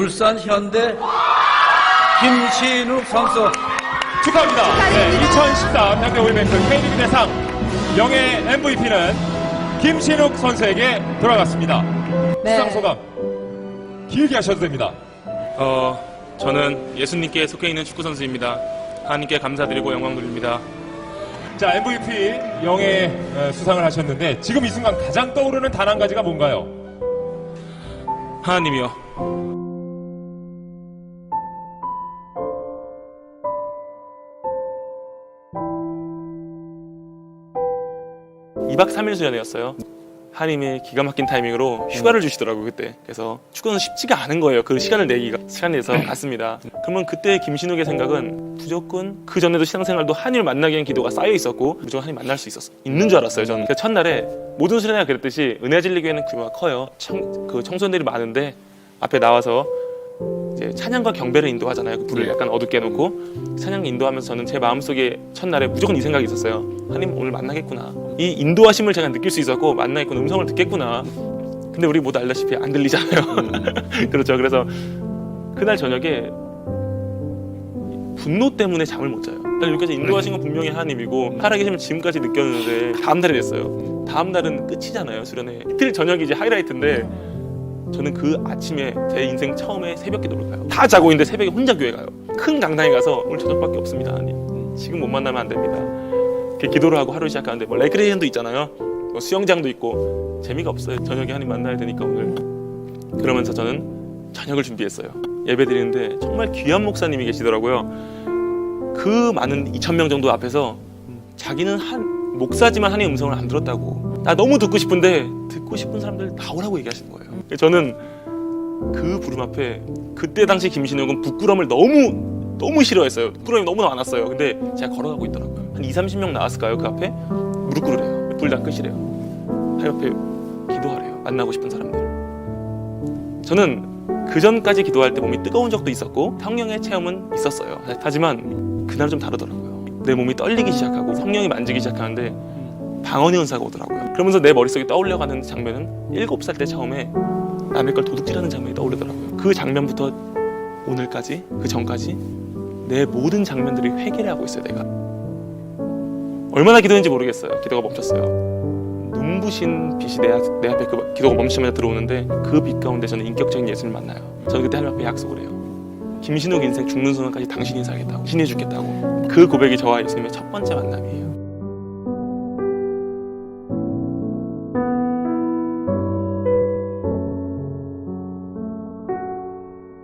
울산 현대 김신욱 선수 축하합니다. 네, 2014 현대오일뱅크 K리그 대상 명예 MVP는 김신욱 선수에게 돌아갔습니다. 네. 수상 소감 길게 하셔도 됩니다. 어, 저는 예수님께 속해 있는 축구 선수입니다. 하나님께 감사드리고 영광 돌립니다. 자, MVP 영예 어, 수상을 하셨는데 지금 이 순간 가장 떠오르는 단 한 가지가 뭔가요? 하나님이여, 2박 3일 수련회였어요. 하나님이 기가 막힌 타이밍으로 휴가를 주시더라고요, 그때. 그래서 축구는 쉽지가 않은 거예요. 그 시간을 내기가. 시간 내서 갔습니다. 그러면 그때 김신욱의 생각은 무조건 그 전에도 신앙생활도 하나님을 만나기 위한 기도가 쌓여 있었고 무조건 하나님 만날 수 있었어. 있는 줄 알았어요, 저는. 그 첫날에 모든 수련회가 그랬듯이 은혜 진리교회는 규모가 커요. 청, 그 청소년들이 많은데 앞에 나와서 이제 찬양과 경배를 인도하잖아요. 그 불을 약간 어둡게 해놓고 찬양 인도하면서 저는 제 마음속에 첫날에 무조건 이 생각이 있었어요. 하나님 오늘 만나겠구나. 이 인도하심을 제가 느낄 수 있었고 만나겠구나. 음성을 듣겠구나. 근데 우리 모두 알다시피 안 들리잖아요. 그렇죠. 그래서 그날 저녁에 분노 때문에 잠을 못 자요. 날 여기까지 인도하신 건 분명히 하나님이고 살아계시면 지금까지 느꼈는데 다음 날이 됐어요. 다음 날은 끝이잖아요. 수련회. 이틀 저녁이 이제 하이라이트인데 저는 그 아침에 제 인생 처음에 새벽 기도를 가요. 다 자고 있는데 새벽에 혼자 교회 가요. 큰 강당에 가서 오늘 저녁밖에 없습니다, 하나님. 지금 못 만나면 안 됩니다. 이렇게 기도를 하고 하루 시작하는데 뭐 레크레이션도 있잖아요. 뭐 수영장도 있고 재미가 없어요. 저녁에 하나님 만나야 되니까 오늘. 그러면서 저는 저녁을 준비했어요. 예배 드리는데 정말 귀한 목사님이 계시더라고요. 그 많은 2천 명 정도 앞에서 자기는 한 목사지만 하나님 음성을 안 들었다고. 나 너무 듣고 싶은데 듣고 싶은 사람들 나오라고 얘기하시는 거예요. 저는 그 부름 앞에 그때 당시 김신욱은 부끄럼을 너무 너무 싫어했어요. 부끄럼이 너무 많았어요. 근데 제가 걸어가고 있더라고요. 한 2, 30명 나왔을까요? 그 앞에 무릎 꿇으래요. 불다 끄시래요. 하나님 앞에 기도하래요. 만나고 싶은 사람들. 저는 그 전까지 기도할 때 몸이 뜨거운 적도 있었고 성령의 체험은 있었어요. 하지만 그날 좀 다르더라고요. 내 몸이 떨리기 시작하고 성령이 만지기 시작하는데 방언의 은사가 오더라고요. 그러면서 내 머릿속에 떠올려가는 장면은 7살 때 처음에 남의 걸 도둑질하는 장면이 떠오르더라고요. 그 장면부터 오늘까지 그 전까지 내 모든 장면들이 회개를 하고 있어요. 내가 얼마나 기도했는지 모르겠어요. 기도가 멈췄어요. 눈부신 빛이 내, 앞- 내 앞에 그 기도가 멈추면서 들어오는데 그 빛 가운데 저는 인격적인 예수를 만나요. 저는 그때 하나님 앞에 약속을 해요. 김신욱 인생 죽는 순간까지 당신이 살겠다고 신이 죽겠다고 그 고백이 저와 예수님의 첫 번째 만남이에요.